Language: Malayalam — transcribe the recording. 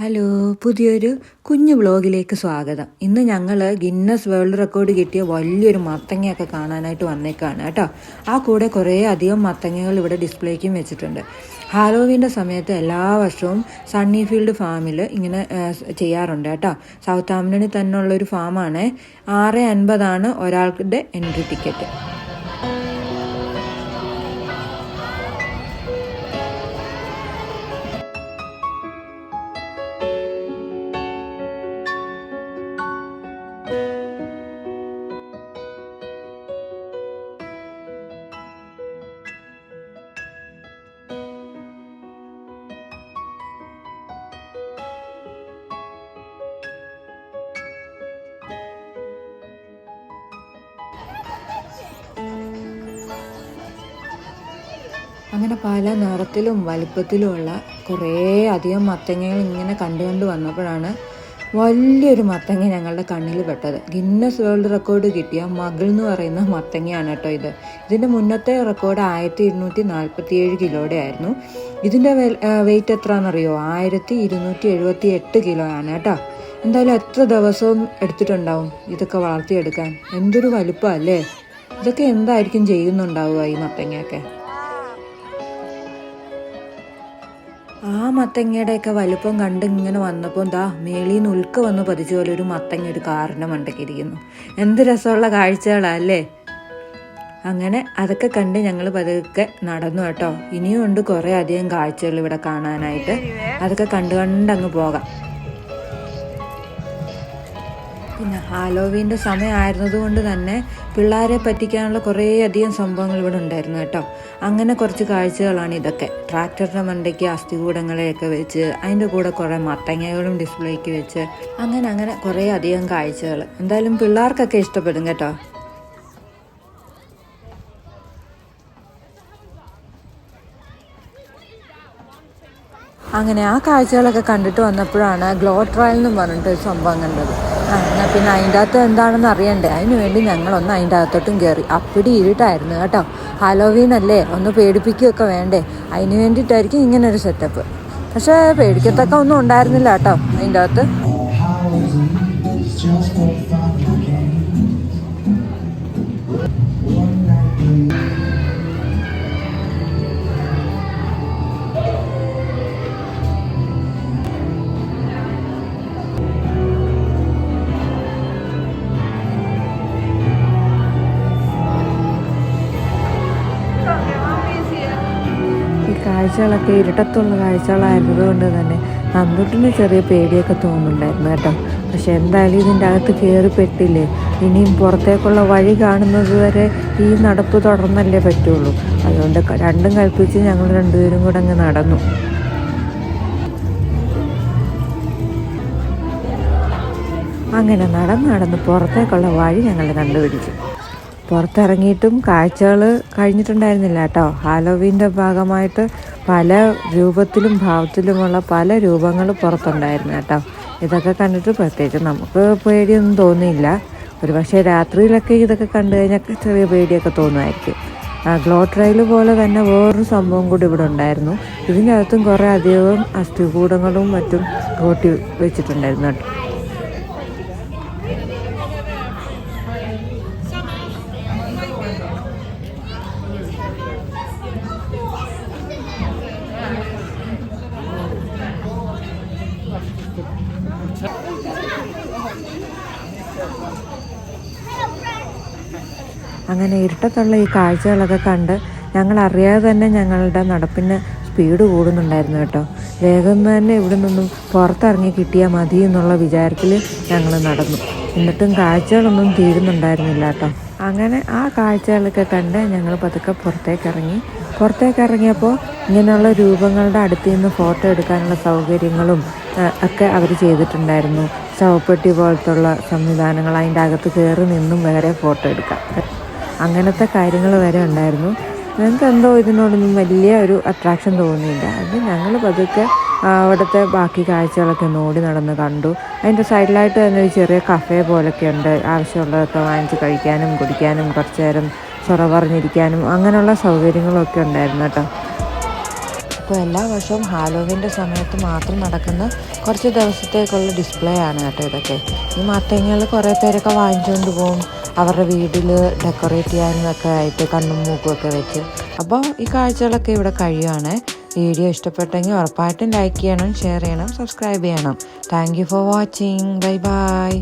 ഹലോ പുതിയൊരു കുഞ്ഞു ബ്ലോഗിലേക്ക് സ്വാഗതം. ഇന്ന് ഞങ്ങൾ ഗിന്നസ് വേൾഡ് റെക്കോർഡ് കിട്ടിയ വലിയൊരു മത്തങ്ങയൊക്കെ കാണാനായിട്ട് വന്നേക്കാണ് കേട്ടോ. ആ കൂടെ കുറേ അധികം മത്തങ്ങകൾ ഇവിടെ ഡിസ്പ്ലേക്കും വെച്ചിട്ടുണ്ട്. ഹാലോവിന്റെ സമയത്ത് എല്ലാ വർഷവും സണ്ണി ഫീൽഡ് ഫാമിൽ ഇങ്ങനെ ചെയ്യാറുണ്ട് കേട്ടോ. സൗത്ത് ആംബ്ലണിൽ തന്നെ ഉള്ളൊരു ഫാമാണ്. ആറ് അൻപതാണ് ഒരാളുടെ എൻട്രി ടിക്കറ്റ്. അങ്ങനെ പല നിറത്തിലും വലിപ്പത്തിലുമുള്ള കുറേ അധികം മത്തങ്ങകൾ ഇങ്ങനെ കണ്ടു കണ്ടു വന്നപ്പോഴാണ് വലിയൊരു മത്തങ്ങ ഞങ്ങളുടെ കണ്ണിൽ പെട്ടത്. ഗിന്നസ് വേൾഡ് റെക്കോർഡ് കിട്ടിയ മകൾ എന്ന് പറയുന്ന മത്തങ്ങയാണ് കേട്ടോ ഇത്. ഇതിന്റെ മുന്നത്തെ റെക്കോർഡ് ആയിരത്തി ഇരുന്നൂറ്റി നാൽപ്പത്തി ഏഴ് കിലോയുടെ ആയിരുന്നു. ഇതിന്റെ വെയിറ്റ് എത്രയാണെന്നറിയോ ആയിരത്തി ഇരുന്നൂറ്റി എഴുപത്തി എട്ട് കിലോ ആണ് കേട്ടോ. എന്തായാലും എത്ര ദിവസവും എടുത്തിട്ടുണ്ടാവും ഇതൊക്കെ വളർത്തിയെടുക്കാൻ? എന്തൊരു വലുപ്പമല്ലേ? ഇതൊക്കെ എന്തായിരിക്കും ചെയ്യുന്നുണ്ടാവുക ഈ മത്തങ്ങയൊക്കെ? മത്തങ്ങയുടെയൊക്കെ വലുപ്പം കണ്ട് ഇങ്ങനെ വന്നപ്പോൾ മേളിൽ നിന്ന് ഉൽക്ക വന്ന് പതിച്ച പോലെ ഒരു മത്തങ്ങ ഒരു കാറിന്റെ മണ്ടക്കിരിക്കുന്നു എന്ത് രസമുള്ള കാഴ്ചകളാ അല്ലേ? അങ്ങനെ അതൊക്കെ കണ്ട് ഞങ്ങൾ പതുക്കെ നടന്നു കേട്ടോ. ഇനിയും ഉണ്ട് കുറേ അധികം കാഴ്ചകൾ ഇവിടെ കാണാനായിട്ട്. അതൊക്കെ കണ്ട് കണ്ടങ്ങ് പോകാം. പിന്നെ ഹാലോവീന്റെ സമയമായിരുന്നതുകൊണ്ട് തന്നെ പിള്ളേരെ പറ്റിക്കാനുള്ള കുറേയധികം സംഭവങ്ങൾ ഇവിടെ ഉണ്ടായിരുന്നു കേട്ടോ. അങ്ങനെ കുറച്ച് കാഴ്ചകളാണ് ഇതൊക്കെ. ട്രാക്ടറിന്റെ മണ്ടയ്ക്ക് അസ്ഥികൂടങ്ങളെയൊക്കെ വെച്ച് അതിന്റെ കൂടെ കുറേ മത്തങ്ങകളും ഡിസ്പ്ലേക്ക് വെച്ച് അങ്ങനെ അങ്ങനെ കുറേ അധികം കാഴ്ചകൾ. എന്തായാലും പിള്ളേർക്കൊക്കെ ഇഷ്ടപ്പെടും കേട്ടോ. അങ്ങനെ ആ കാഴ്ചകളൊക്കെ കണ്ടിട്ട് വന്നപ്പോഴാണ് ഗ്ലോ ട്രയൽ എന്ന് പറഞ്ഞിട്ട് സംഭവം കണ്ടത്. പിന്നെ അതിന്റെ അകത്ത് എന്താണെന്ന് അറിയണ്ടേ? അതിന് വേണ്ടി ഞങ്ങളൊന്ന് അതിന്റെ അകത്തോട്ടും കയറി അപ്പിടി ഇരുട്ടായിരുന്നു കേട്ടോ. ഹാലോവീൻ അല്ലേ? ഒന്ന് പേടിപ്പിക്കുകയൊക്കെ വേണ്ടേ? അതിന് വേണ്ടിയിട്ടായിരിക്കും ഇങ്ങനൊരു സെറ്റപ്പ് പക്ഷേ പേടിക്കത്തക്ക ഒന്നും ഉണ്ടായിരുന്നില്ല കേട്ടോ അതിന്റെ അകത്ത് കാഴ്ചകളൊക്കെ ഇരുട്ടത്തുള്ള കാഴ്ചകളായിരുന്നത് കൊണ്ട് തന്നെ നന്ദുട്ടിന് ചെറിയ പേടിയൊക്കെ തോന്നുന്നുണ്ടായിരുന്നു കേട്ടോ. പക്ഷെ എന്തായാലും ഇതിന്റെ അകത്ത് കയറി പെട്ടില്ലേ ഇനിയും പുറത്തേക്കുള്ള വഴി കാണുന്നത് വരെ ഈ നടപ്പ് തുടർന്നല്ലേ പറ്റുള്ളൂ. അതുകൊണ്ട് രണ്ടും കൽപ്പിച്ച് ഞങ്ങൾ രണ്ടുപേരും കൂടെ അങ്ങ് നടന്നു. അങ്ങനെ നടന്ന് നടന്ന് പുറത്തേക്കുള്ള വഴി ഞങ്ങൾ കണ്ടുപിടിച്ചു. പുറത്തിറങ്ങിയിട്ടും കാഴ്ചകൾ കഴിഞ്ഞിട്ടുണ്ടായിരുന്നില്ല കേട്ടോ. ഹാലോവീന്റെ ഭാഗമായിട്ട് പല രൂപത്തിലും ഭാവത്തിലുമുള്ള പല രൂപങ്ങൾ പുറത്തുണ്ടായിരുന്നു കേട്ടോ. ഇതൊക്കെ കണ്ടിട്ട് പ്രത്യേകിച്ച് നമുക്ക് പേടിയൊന്നും തോന്നിയില്ല. ഒരു പക്ഷേ രാത്രിയിലൊക്കെ ഇതൊക്കെ കണ്ടു കഴിഞ്ഞാൽ ചെറിയ പേടിയൊക്കെ തോന്നുമായിരിക്കും. ഗ്ലോ ട്രയൽ പോലെ തന്നെ വേറൊരു സംഭവം കൂടി ഇവിടെ ഉണ്ടായിരുന്നു. ഇതിന്റെ അകത്തും കുറേ അധികം അസ്ഥികൂടങ്ങളും മറ്റും കൂട്ടി വെച്ചിട്ടുണ്ടായിരുന്നു കേട്ടോ. അങ്ങനെ ഇരുട്ടത്തുള്ള ഈ കാഴ്ചകളൊക്കെ കണ്ട് ഞങ്ങൾ അറിയാതെ തന്നെ ഞങ്ങളുടെ നടപ്പിന് സ്പീഡ് കൂടുന്നുണ്ടായിരുന്നു കേട്ടോ. വേഗം തന്നെ ഇവിടെ നിന്നും പുറത്തിറങ്ങി കിട്ടിയാൽ മതി എന്നുള്ള വിചാരത്തിൽ ഞങ്ങൾ നടന്നു. എന്നിട്ടും കാഴ്ചകളൊന്നും തീരുന്നുണ്ടായിരുന്നില്ല കേട്ടോ. അങ്ങനെ ആ കാഴ്ചകളൊക്കെ കണ്ട് ഞങ്ങൾ പതുക്കെ പുറത്തേക്ക് ഇറങ്ങി പുറത്തേക്ക് ഇറങ്ങിയപ്പോൾ ഇങ്ങനെയുള്ള രൂപങ്ങളുടെ അടുത്ത് നിന്ന് ഫോട്ടോ എടുക്കാനുള്ള സൗകര്യങ്ങളും ഒക്കെ അവർ ചെയ്തിട്ടുണ്ടായിരുന്നു. ചവപ്പെട്ടി പോലത്തുള്ള സംവിധാനങ്ങൾ അതിന്റെ അകത്ത് കയറി നിന്നും വേറെ ഫോട്ടോ എടുക്കാം. അങ്ങനത്തെ കാര്യങ്ങൾ വരെ ഉണ്ടായിരുന്നു. ഞങ്ങൾക്ക് എന്തോ ഇതിനോടൊന്നും വലിയ ഒരു അട്രാക്ഷൻ തോന്നിയില്ല. അത് ഞങ്ങൾ പതുക്കെ അവിടുത്തെ ബാക്കി കാഴ്ചകളൊക്കെ ഒന്ന് ഓടി നടന്ന് കണ്ടു. അതിന്റെ സൈഡിലായിട്ട് തന്നെ ഒരു ചെറിയ കഫേ പോലൊക്കെ ഉണ്ട്. ആവശ്യമുള്ളതൊക്കെ വാങ്ങിച്ച് കഴിക്കാനും കുടിക്കാനും കുറച്ച് നേരം ചൊറ പറഞ്ഞിരിക്കാനും അങ്ങനെയുള്ള സൗകര്യങ്ങളൊക്കെ ഉണ്ടായിരുന്നു കേട്ടോ. അപ്പോൾ എല്ലാ വർഷവും ഹാലോവിന്റെ സമയത്ത് മാത്രം നടക്കുന്ന കുറച്ച് ദിവസത്തേക്കുള്ള ഡിസ്പ്ലേ ആണ് കേട്ടോ ഇതൊക്കെ. ഈ മത്തങ്ങകൾ കുറേ പേരൊക്കെ വാങ്ങിച്ചുകൊണ്ട് പോകും. അവരുടെ വീട്ടിൽ ഡെക്കറേറ്റ് ചെയ്യാനൊക്കെ ആയിട്ട് കണ്ണും മൂക്കും ഒക്കെ വെച്ച്. അപ്പോൾ ഈ കാഴ്ചകളൊക്കെ ഇവിടെ കഴിയുവാണ്. വീഡിയോ ഇഷ്ടപ്പെട്ടെങ്കിൽ ഉറപ്പായിട്ടും ലൈക്ക് ചെയ്യണം ഷെയർ ചെയ്യണം സബ്സ്ക്രൈബ് ചെയ്യണം. Thank you for watching bye bye